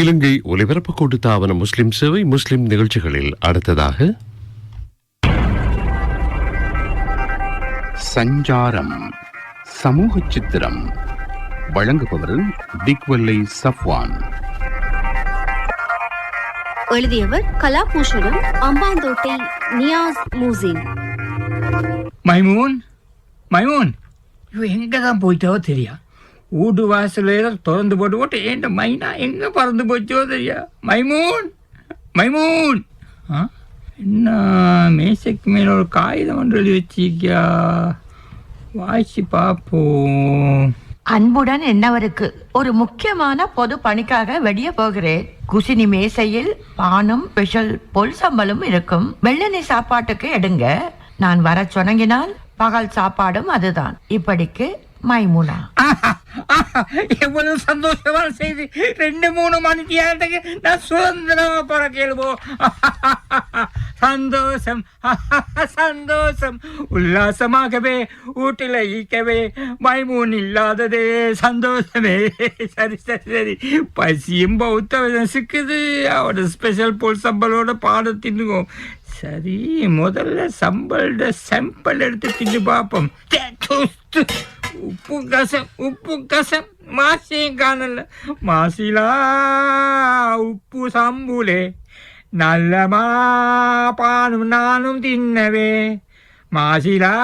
இலங்கை ஒலிபரப்பு கூட்டுத்தாபன முஸ்லிம் சேவை முஸ்லிம் நிகழ்ச்சிகளில் அடுத்ததாக சஞ்சாரம் சமூக சித்திரம் வழங்குபவர் திக்வல்லை சஃப்வான். எழுதியவர் கலாபூஷணம் அம்பாந்தோட்டை நியாஸ் மூசின். மைமூன் மைமூன் இவ எங்கே தான் போயிட்டோ தெரியா? வீட்டு வாசலையில் திறந்து போட்டு போட்டு ஏன்ட்ட மைனா எங்கே பறந்து போச்சோ தெரியா மைமூன்! மைமூன்! ஆ? என்ன மேசைக்கு மேலே ஒரு காகிதம் ஒன்று எழுதி வச்சிருக்கியா? வாசி பார்ப்போம் அன்புடன் என்னவருக்கு ஒரு முக்கியமான பொது பணிக்காக வெளியே போகிறேன். குசினி மேசையில் பானும் ஸ்பெஷல் பொல் சம்பலும் இருக்கும். வெள்ளனை சாப்பாட்டுக்கு எடுங்க. நான் வர சொன்னங்கினால் பகல் சாப்பாடும் அதுதான். இப்படிக்கு மைமுனா எவ்வளவு சந்தோஷமான செய்தி ரெண்டு மூணு மணிக்கு நேரத்துக்கு நான் சுதந்திரமா போற கேளுவோம் சந்தோஷம் சந்தோஷம் உல்லாசமாகவே வீட்டில் ஈக்கவே மைமூன் இல்லாததே சந்தோஷமே சரி சரி சரி பசியும் பௌத்த சிக்குது அவட ஸ்பெஷல் போல் சம்பளோட பாட தின்னுவோம் சரி முதல்ல சம்பளோட சாம்பிள் எடுத்து தின்னு பார்ப்போம் உப்பு கசம் உப்பு கசம் மாசியும் காணல. மாசிலா உப்பு சம்புலே. நல்லமா பானும் நானும் தின்னவே. மாசிலா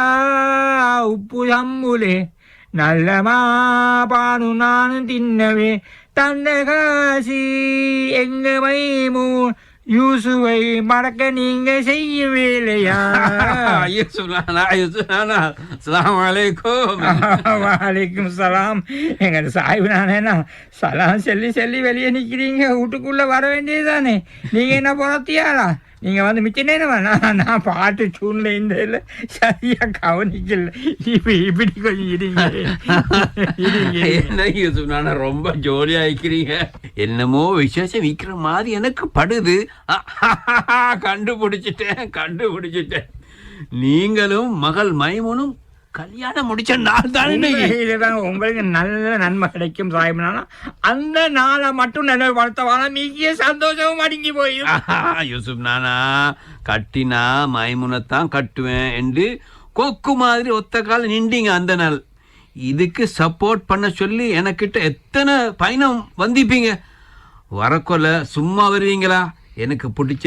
உப்பு சம்புலே. நல்லமா பானும் நானும் தின்னவே. தந்த காசி எங்க மைமூ யூசுவை மடக்க நீங்க செய்யும் வேலையா. வலைக்கும் சலாம். எங்க சாய்வு நானேண்ணா சலாம் சொல்லி சொல்லி வெளியே நிற்கிறீங்க வீட்டுக்குள்ள வர வேண்டியதுதானே. நீங்க என்ன புறத்தியாளா? நீங்க வந்து மிச்ச நேரம் நான் நான் பாட்டு சூழ்நிலை இந்த சரியா கவனிக்கல. இப்போ இப்படி கொஞ்சம் இருங்க. இருங்க என்ன சொன்னா ரொம்ப ஜோலியா இருக்கிறீங்க என்னமோ விசேஷம் விக்கிற மாதிரி எனக்கு படுது. கண்டுபிடிச்சிட்டேன் கண்டுபிடிச்சிட்டேன். நீங்களும் மகள் மைமுனும் கல்யாணம் முடிச்ச நாள் தான் இதுதான் உங்களுக்கு நல்ல நன்மை கிடைக்கும் சாய்மனா அந்த நாளை மட்டும் நினைவு படுத்தவான மிக சந்தோஷமும் அடங்கி ஆஹா, யூசுப் நானா கட்டினா மைமுனைத்தான் கட்டுவேன் என்று கொக்கு மாதிரி ஒத்த கால நின்றீங்க அந்த நாள். இதுக்கு சப்போர்ட் பண்ண சொல்லி எனக்கிட்ட எத்தனை பயணம் வந்திப்பீங்க? வரக்கொல சும்மா வருவீங்களா? எனக்கு பிடிச்ச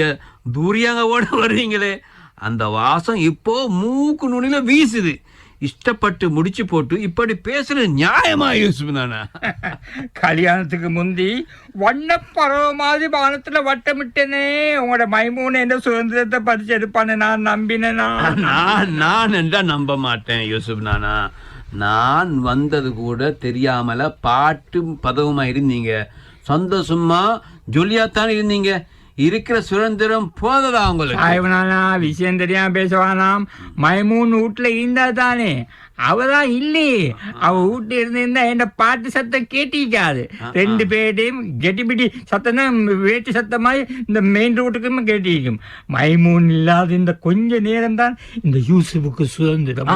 தூரியாங்கவோட வருவீங்களே. அந்த வாசம் இப்போ மூக்கு நுனில வீசுது. இஷ்டப்பட்டு முடிச்சு போட்டு இப்படி பேசுறது நியாயமா யூசுப் கல்யாணத்துக்கு முந்தி வண்ணப்பறவை மாதிரி வானத்துல வட்டமிட்டனே. உங்களோட மைமூன என்ன சுதந்திரத்தை பறிச்சு எடுப்பான்னு நான் நம்பினேனா? நான் நான் என்றா நம்ப மாட்டேன் யூசுப் நானா. நான் வந்தது கூட தெரியாமல பாட்டும் பதவுமா இருந்தீங்க. சந்தோஷமா ஜொலியாத்தான் இருந்தீங்க. இருக்கிற சுதந்திரம் போததா உங்களுக்கு? விஷயம் தெரியாம பேசுவானாம். மைமூன் வீட்டுல இருந்தா தானே அவதான் இல்லையே அவ வீட்டுல இருந்திருந்தா என்ன பாட்டு சத்தம் கேட்டிக்காது. ரெண்டு பேர்டையும் கெட்டிபிடி சத்தம் தான் வேட்டு சத்தமாய் இந்த மெயின் ரோட்டுக்கும் கேட்டிருக்கும். மைமூன் இல்லாத இந்த கொஞ்ச நேரம் தான் இந்த யூசுஃபுக்கு சுதந்திரம்.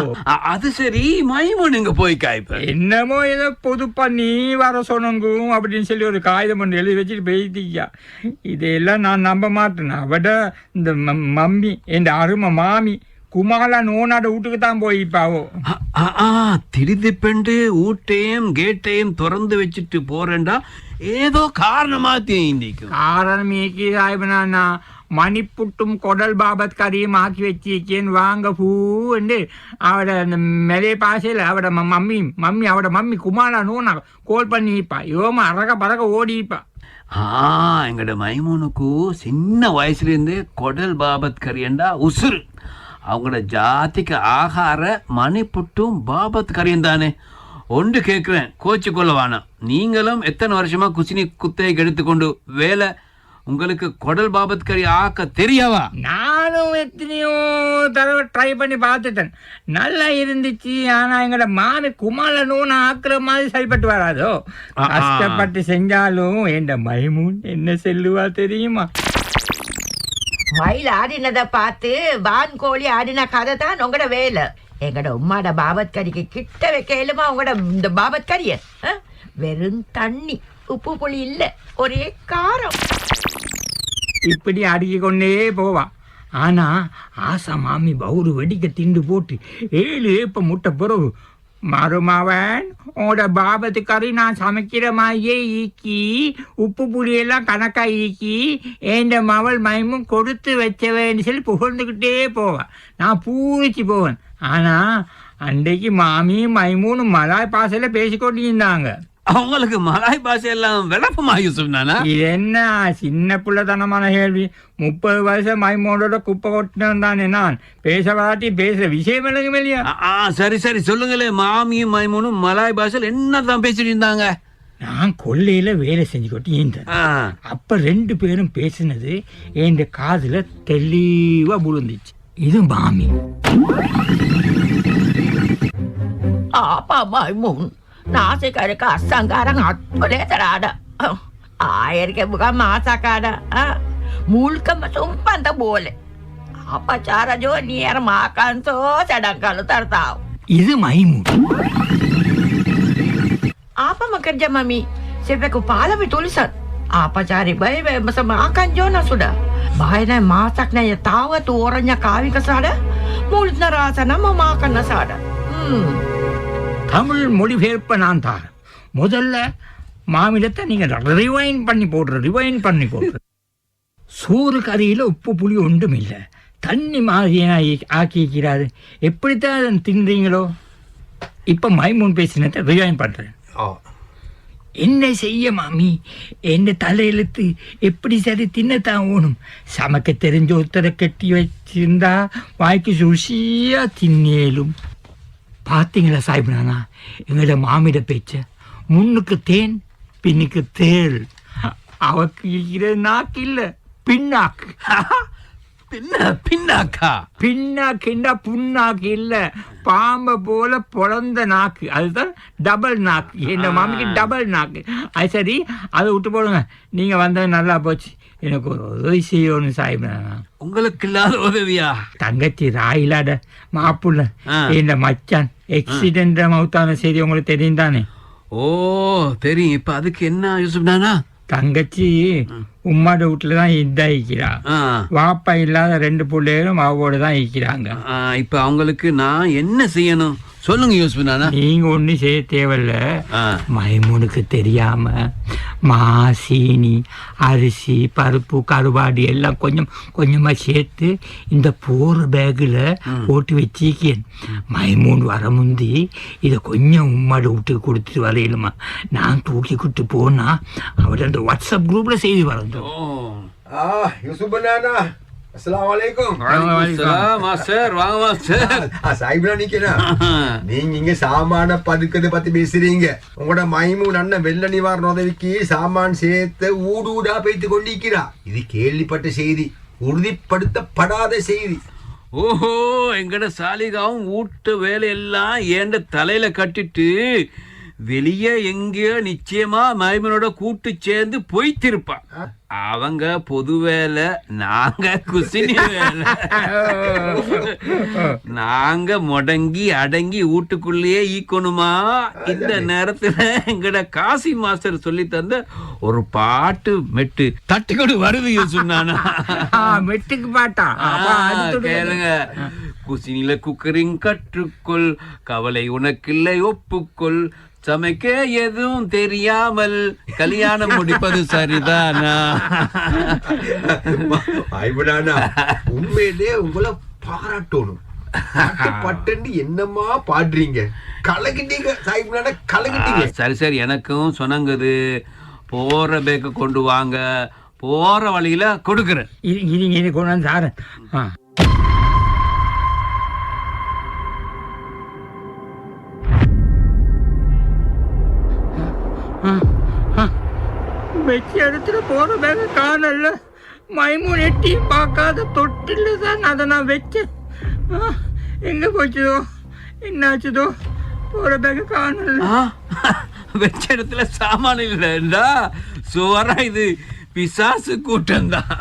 அது சரி. மைமூன் எங்க போய் காய்ப்ப? என்னமோ ஏதோ பொது பண்ணி வர சொன்னங்கும் அப்படின்னு சொல்லி ஒரு காகிதம் ஒன்று எழுதி வச்சுட்டு போயிட்டீங்க இதெல்லாம் நான் நம்ப மாட்டேன். அவட இந்த மம்மி என் அருமை மாமி குமாலா நோனாட வீட்டுக்கு தான் போயிப்பாவோ திருதி பெண்டு ஊட்டையும் கேட்டையும் திறந்து வச்சுட்டு போறேன்டா ஏதோ காரணமா தேந்திக்கும் காரணம் ஏக்கி சாய்பனா மணிப்புட்டும் கொடல் பாபத் கறியும் ஆக்கி வச்சிருக்கேன் வாங்க பூண்டு அவட அந்த மெலே பாசையில் அவட மம்மி மம்மி அவட மம்மி குமாலா நோனா கோல் பண்ணிப்பா யோமா அரக பறக்க ஓடிப்பா ஆ எங்கட மைமூனுக்கு சின்ன வயசுல இருந்தே கொடல் பாபத் கரியண்டா உசுறு அவங்களோட ஜாதிக்கு ஆகார மணிப்புட்டும் பாபத் கரியம் தானே. ஒன்று கேட்குறேன் கோச்சு கொள்ள வேணாம் நீங்களும் எத்தனை வருஷமா குசினி குத்தையை எடுத்துக்கொண்டு வேலை உங்களுக்கு கொடல் பாபத் கறி ஆக்க தெரியாவா? நானும் எத்தனையோ தடவை ட்ரை பண்ணி பார்த்துட்டேன். நல்லா இருந்துச்சு ஆனா எங்கட மாமி குமால நூனை ஆக்குற மாதிரி சரிப்பட்டு வராதோ. கஷ்டப்பட்டு செஞ்சாலும் என் மைமூன் என்ன செல்லுவா தெரியுமா? மயில் ஆடினதை பார்த்து வான் கோழி ஆடின கதை தான் உங்களோட வேலை. எங்கட உம்மாட பாபத் கிட்ட வைக்கலுமா உங்களோட இந்த பாபத்கறிய வெறும் தண்ணி உப்பு புளி இல்ல ஒரே காரம். இப்படி அடுக்கி கொண்டே போவா. ஆனா ஆசா மாமி பவுரு வெடிக்க திண்டு போட்டு ஏழு ஏப்ப முட்டை பிறகு மருமவன் உங்களோட பாபத்து நான் சமைக்கிற மாதிரியே ஈக்கி உப்பு புளியெல்லாம் கணக்காக ஈக்கி என் மவள் மைமும் கொடுத்து வச்சவன்னு சொல்லி புகழ்ந்துக்கிட்டே போவேன் நான் பூரிச்சு போவேன். ஆனால் அன்றைக்கு மாமியும் மைமூனும் மலாய் பாசையில் பேசிக்கொண்டு இருந்தாங்க அவங்களுக்கு மலாய் பாஷை எல்லாம் விளப்பமா யூசுப் நானா? இது என்ன? சின்ன பிள்ளைத்தனமான கேள்வி. முப்பது வருஷம் மைமோனோட குப்பை கொட்டினவன் தானே நான். பேச வராட்டி பேசுற விஷயம் எனக்கு இல்லையா? ஆ, சரி சரி. சொல்லுங்களே மாமியும் மைமூனும் மலாய் பாஷையில் என்னதான் பேசிட்டு இருந்தாங்க? நான் கொல்லையில வேலை செஞ்சு கொட்டி இருந்தேன் ஆ, அப்ப ரெண்டு பேரும் பேசினது என் காதுல தெளிவா விழுந்துச்சு இது மாமி. apa Maimun? ನಾಸಿಕಾರಕ್ಕೆ ಅಸಂಗಾರಂಗ್ ಹತ್ಕೊಲೇ ಥರ ಆಡ ఆయనకి మాసాకాడ మూల్కమ్మ సుంపంత బోలే అపచారజో నీర మాకంతో తెడంకాలు తడతావు ఇది మహిము ఆపమ్మ కర్జ మమ్మీ చెప్పకు పాలవి తొలిసాను ఆపచారి భయ బస మాకంజో నసుడ బాయన మాసక్న తావతు ఓరంజ కావిక సాడ మూలిన రాసన మాకన్న సాడ தமிழ் மொழிபெயர்ப்பை நான் தாரேன் முதல்ல மாமிலத்தை நீங்க ரிவைன் பண்ணி போடுற ரிவைன் பண்ணி போடுற. சோறு கறியில உப்பு புளி ஒன்றும் இல்லை. தண்ணி மாதிரியா ஆக்கிக்கிறாரு. எப்படித்தான் அதை தின்றீங்களோ? இப்ப மைமூன் பேசினதை ரிவைன் பண்றேன். என்ன செய்ய மாமி? என்ன தலையெழுத்து எப்படி சரி தின்னத்தான் ஓணும்? சமைக்க தெரிஞ்ச ஒருத்தரை கட்டி வச்சிருந்தா வாய்க்கு ருசியா தின்னேலும். பார்த்தீங்களா சாஹிப்னானா எங்களோட மாமிட பேச்ச. முன்னுக்கு தேன் பின்னுக்கு தேள். அவக்கு இருக்கிற நாக்கு இல்லை பின்னாக்கு. பின்ன பின்னாக்கா? பின்னாக்குண்டா புண்ணாக்கு இல்ல. பாம்பை போல பொழந்த நாக்கு. அதுதான் டபுள் நாக்கு. என் மாமிக்கு டபுள் நாக்கு. அது சரி அதை விட்டு போடுங்க. நீங்க வந்தது நல்லா போச்சு. எனக்கு ஒரு உதவி செய்யணும் சாஹிப்னானா உங்களுக்கு இல்லாத உதவியா? தங்கச்சி ராயிலாட மாப்புள்ள. இந்த மச்சான் எக்ஸிடென்ட் மவுத்தான செய்தி உங்களுக்கு தெரியும் தானே? ஓ தெரியும். இப்ப அதுக்கு என்ன யூசுப் நானா? தங்கச்சி உம்மாட வீட்டுல தான் இதாயிக்கிறா ஆ, வாப்பா இல்லாத ரெண்டு பிள்ளைகளும் அவவோட தான் இருக்கிறாங்க. இப்ப அவங்களுக்கு நான் என்ன செய்யணும்? சொல்லுங்க யூசுப் நானா. நீங்க ஒண்ணும் செய்ய தேவையில்ல. மைமூனுக்கு தெரியாம மா சீனி அரிசி பருப்பு கருவாடு எல்லாம் கொஞ்சம் கொஞ்சமா சேர்த்து இந்த போற பேக்கில் போட்டு வச்சிக்கேன் மைமூன் வர முந்தி இதை கொஞ்சம் உம்மாடு விட்டு கொடுத்துட்டு வரையிலுமா. நான் தூக்கிக்கிட்டு போனா அவர் அந்த வாட்ஸ்அப் குரூப்ல செய்தி வரணும் ஓ Ah, Assalamualaikum. வலைக்கம் மாஸ்டர் வாங்க மாஸ்டர் சாயிப்னா நீக்கேனா நீங்க இங்க சாமான பதுக்கத பத்தி பேசுறீங்க உங்களோட மைமூன் அண்ணன் வெள்ள நிவாரண உதவிக்கு சாமான் சேர்த்து ஊடு ஊடா பேத்து கொண்டிருக்கிறா இது கேள்விப்பட்ட செய்தி உறுதிப்படுத்தப்படாத செய்தி ஓஹோ எங்கட சாலிகாவும் வீட்டு வேலையெல்லாம் ஏண்ட தலையில கட்டிட்டு வெளியே எங்கேயோ நிச்சயமா மைமனோட கூட்டு சேர்ந்து போய்த்திருப்பா அவங்க பொது வேலை நாங்க குசினி வேலை. நாங்க முடங்கி அடங்கி வீட்டுக்குள்ளேயே ஈக்கணுமா? இந்த நேரத்துல எங்கட காசி மாஸ்டர் சொல்லி தந்த ஒரு பாட்டு மெட்டு. தட்டிக்கொண்டு வருது சொன்னானா? மெட்டுக்கு பாட்டா. கேளுங்க. குசினில குக்கரிங் கற்றுக்கொள். கவலை உனக்கில்லை ஒப்புக்கொள். சமைக்க எதுவும் தெரியாமல் கல்யாணம் முடிப்பது சரிதானா? உண்மையிலே உங்களை பாராட்டணும். பாட்டு பட்டன்னு என்னமா பாடுறீங்க ஆ, கலக்கிட்டீங்க. சரி சரி எனக்கும் சொன்னங்குது போற பேக்க கொண்டு வாங்க. போற வழியில கொடுக்குறேன். இது இது கொண்டு வந்து வச்ச இடத்துல போற பேக காணல மைமூன் எட்டியும் பார்க்காத தொட்டில தான் அதை நான் வச்சேன். எங்க போச்சுதோ? என்னாச்சுதோ? போற பேக காணல வச்ச இடத்துல சாமான் இல்லைண்டா சுவரா இது பிசாசு கூட்டம் தான்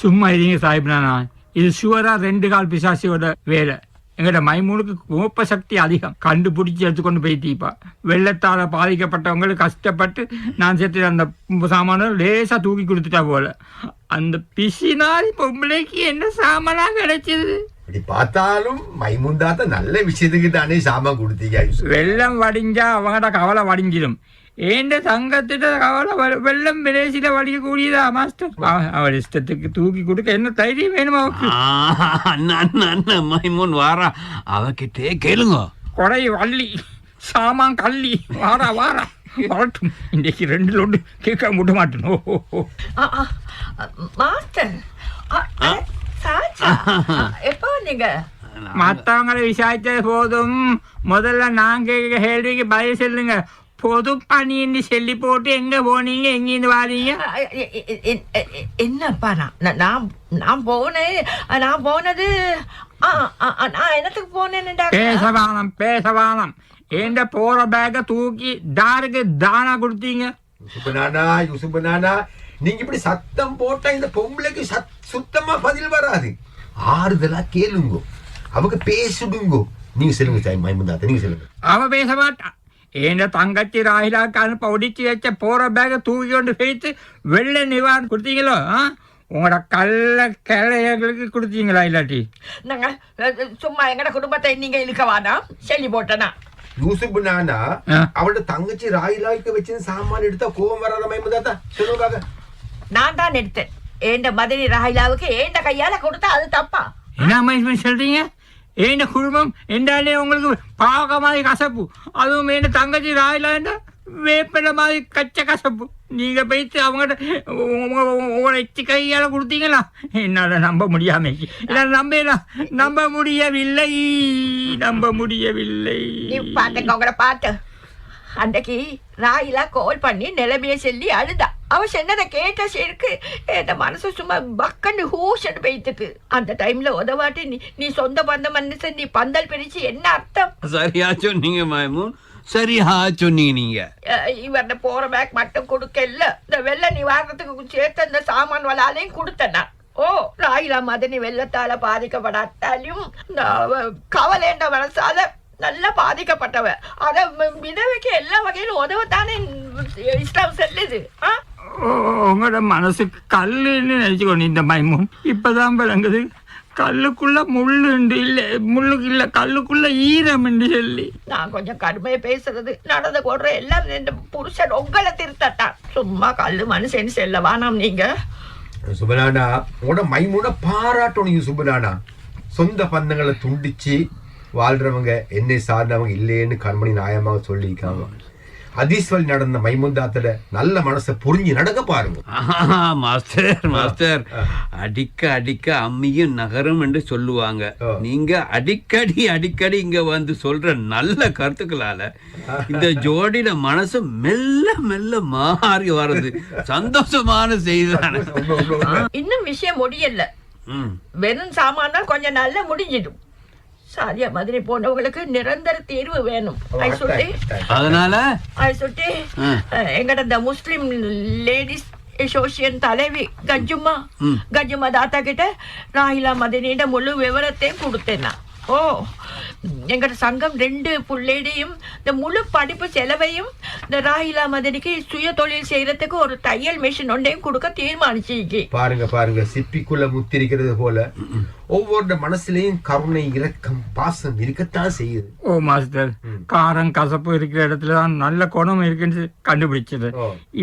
சும்மா இருங்க சாஹிப் நானா. இது சுவரா ரெண்டு கால் பிசாசியோட வேலை. எங்கட மைமூனுக்கு கோப்ப சக்தி அதிகம். கண்டுபிடிச்சி எடுத்துக்கொண்டு போயிட்டீப்பா வெள்ளத்தால பாதிக்கப்பட்டவங்களுக்கு கஷ்டப்பட்டு நான் சேர்த்து அந்த சாமான லேசா தூக்கி கொடுத்துட்டா போல. அந்த பிசினாரி பொம்பளைக்கு என்ன சாமானா கிடைச்சது? இப்படி பார்த்தாலும் மைமுந்தாத்த நல்ல விஷயத்துக்கு தானே சாமான் கொடுத்தீங்க. வெள்ளம் வடிஞ்சா அவங்கட கவலை வடிஞ்சிடும் ஏண்ட தங்கத்திட்ட கவலை வெள்ளம் விலேசில வடிக்கக்கூடியதா மாஸ்டர் அவ- அவள் இஷ்டத்துக்கு தூக்கி கொடுக்க என்ன தைரியம் வேணும் அவக்கு ஆ, அண்ணா அண்ணா அண்ணா மைமூன் வாரா அவகிட்டே கேளுங்க கொடை வள்ளி சாமான் கள்ளி வாரா வாரா வரட்டும் இன்றைக்கு ரெண்டு ஒன்று கேட்க முட்ட ஆ, மாஸ்டர் எப்போ வந்தீங்க மற்றவங்களை விசாரிச்சது போதும் முதல்ல நான் கேட்க கேள்விக்கு பதில் சொல்லுங்க பொது பணின்னு சொல்லி போட்டு எங்க போனீங்க எங்கேருந்து வாரீங்க என்னப்பா நான் நான்- நான் போனேன் நான் போனது நான் என்னத்துக்கு போனேன்டா பேசவானம் பேசவானம் ஏண்ட போற பேக்க தூக்கி தாருக்கு தானா கொடுத்தீங்க யூசுப் நானா யூசுப் நானா நீங்க இப்படி சத்தம் போட்டா இந்த பொம்பளைக்கு சத் சுத்தமா பதில் வராது ஆறுதலா கேளுங்க அவங்க பேசுடுங்கோ நீங்க சொல்லுங்க சாய் மைமுந்தாத்த நீங்க சொல்லுங்க அவ பேச மாட்டான் ஏண்ட தங்கச்சி ராகிலாக்கு அனுப்ப ஒடிச்சு வச்ச போற பேக்க தூக்கி கொண்டு போயிட்டு வெள்ளை நிவாரணம் கொடுத்தீங்களோ? உங்களோட கள்ள கிளையர்களுக்கு கொடுத்தீங்களா இல்லாட்டி நாங்க சும்மா எங்கட குடும்பத்தை நீங்க இழுக்க வேணாம் சொல்லி போட்டனா யூசுப் நானா. அவளோட தங்கச்சி ராயிலாய்க்கு வச்சு சாமான் எடுத்தா கோவம் வராத மைமுந்தாத்தா சொல்லுங்க. நான் தான் எடுத்தேன் ஏண்ட மதுரை ராயிலாவுக்கு ஏண்ட கையால கொடுத்தா அது தப்பா என்ன சொல்றீங்க ஏண்ட குடும்பம்? என்றாலே உங்களுக்கு பாக மாதிரி கசப்பு. அதுவும் என்ன தங்கச்சி ராயிலாண்டா வேப்பில மாதிரி கச்ச கசப்பு. நீங்கள் போயிட்டு அவங்கள்ட்ட உங்களை எச்சு கையால் கொடுத்தீங்களா? என்னால நம்ப முடியாம என்னால நம்ப நம்ப முடியவில்லை. நம்ப முடியவில்லை. பார்த்துக்கோங்கள பார்த்து அன்றைக்கு ராயிலா கால் பண்ணி நிலைமைய சொல்லி அழுதா. அவ சொன்னதை கேட்ட சருக்கு என் மனசு சும்மா பக்கன்னு ஹூஷன் போயிட்டுக்கு அந்த டைம்ல உதவாட்டி நீ நீ சொந்த பந்த மனுஷன் நீ பந்தல் பிரிச்சு என்ன அர்த்தம்? சரியா சொன்னீங்க மைமூன். சரியா சொன்னீங்க நீங்க. இவர்ட போற பேக் மட்டும் கொடுக்கல. இந்த வெள்ள நிவாரணத்துக்கு சேர்த்து அந்த சாமான் வளாலையும் கொடுத்தேன் ஓ ராயிலா மதனி வெள்ளத்தால பாதிக்கப்படாட்டாலும் இந்த கவலைன்ற மனசால நல்லா பாதிக்கப்பட்டவ. அத விதவைக்கு வகையிலும் உதவத்தானே இஸ்லாம் செல்லுது ஆ? உங்களோட மனசு கல்லுன்னு நினைச்சுக்கோங்க இந்த மைமூன் இப்பதான் விளங்குது. கல்லுக்குள்ள முள்ளு உண்டு இல்ல முள்ளுக்கு இல்ல கல்லுக்குள்ள ஈரம் என்று சொல்லி. நான் கொஞ்சம் கடுமையா பேசுறது நடந்து கொடுற எல்லாம் இந்த புருஷன் உங்களை திருத்தட்டான் சும்மா கல்லு மனுஷன் செல்ல வேணாம் நீங்க. சுபனானா உங்களோட மைமுன பாராட்டணும் யூசுப் நானா சொந்த பந்தங்களை துண்டிச்சு வாழ்றவங்க என்னை சார்ந்தவங்க இல்லைன்னு கண்மணி நியாயமாக சொல்லியிருக்காங்க. அதிஸ்வல் நடந்த மைமுந்தாத்துல நல்ல மனசை புரிஞ்சு நடக்க பாருங்க. ஆஹா, மாஸ்டர் மாஸ்டர். அடிக்க அடிக்க அம்மியும் நகரும் என்று சொல்லுவாங்க. நீங்க அடிக்கடி அடிக்கடி இங்க வந்து சொல்ற நல்ல கருத்துக்களால இந்த ஜோடியில மனசு மெல்ல மெல்ல மாறி வர்றது சந்தோஷமான உண்மை. இன்னும் விஷயம் முடியல. வெறும் சாமான் கொஞ்சம் நாள்ல முடிஞ்சிடும். சாரியா மாதிரி போனவங்களுக்கு நிரந்தர தீர்வு வேணும். அது சொல்லி அதனால? அது சொல்லி அஹ், எங்கட இந்த முஸ்லிம் லேடிஸ் அசோசியேஷன் தலைவி கஜுமா கஜுமா தாத்தா கிட்ட ராகிலா மதினிட முழு விவரத்தையும் கொடுத்தேன் நான். ஓ எங்கட சங்கம் ரெண்டு புள்ளேடையும் இந்த முழு படிப்பு செலவையும் இந்த ராகிலா மதினிக்கு சுய தொழில் செய்யறதுக்கு ஒரு தையல் மிஷின் ஒன்றையும் கொடுக்க தீர்மானிச்சிருக்கு. பாருங்க பாருங்க சிப்பிக்குள்ள முத்திரிக்கிறது போல ஒவ்வொரு மனசுலயும் கருணை இரக்கம் பாசம் இருக்கத்தான் செய்யுது. ஓ மாஸ்டர் காரம் கசப்பு இருக்கிற இடத்துல தான் நல்ல குணம் இருக்குன்னு கண்டுபிடிச்சது.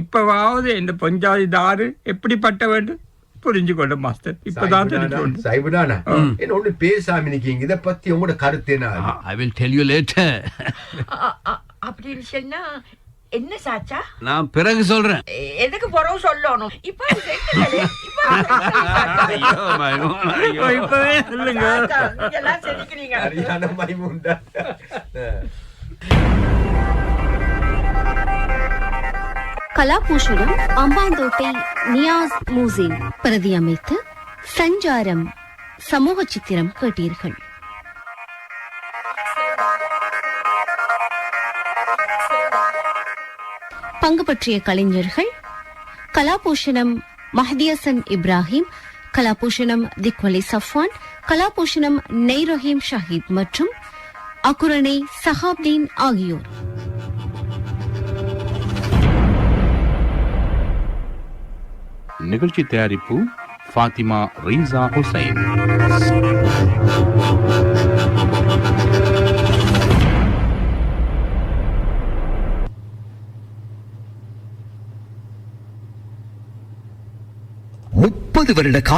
இப்பவாவது இந்த பஞ்சாதி தாரு எப்படிப்பட்ட வேண்டும்? புரிஞ்சு கொண்டு மாஸ்டர். இப்பதான் தெரிஞ்சு சைபுடானா? என்ன ஒண்ணு பேசாம நிக்கீங்க இத பத்தி உங்களோட கருத்து என்ன? I will tell you later அப்படின்னு சொன்னா என்ன சாச்சா? நான் பிறகு சொல்றேன். எதுக்கு போறோம் சொல்லணும்? இப்ப அது செஞ்சுங்களே. கலாபூஷணம் அம்பாந்தோட்டை நியாஸ் மூசின் பிரதி அமைத்து சஞ்சாரம் சமூக சித்திரம் கேட்டீர்கள். பங்கு பற்றிய கலைஞர்கள் கலாபூஷணம் மஹதியசன் இப்ராஹிம் கலாபூஷணம் திக்வலி சஃப்வான் கலாபூஷணம் நெய்ரஹீம் ஷஹீத் மற்றும் அக்குரணை சஹாப்தீன் ஆகியோர். நிகழ்ச்சி தயாரிப்பு ஃபாத்திமா ரீசா ஹுசைன். முப்பது வருட கால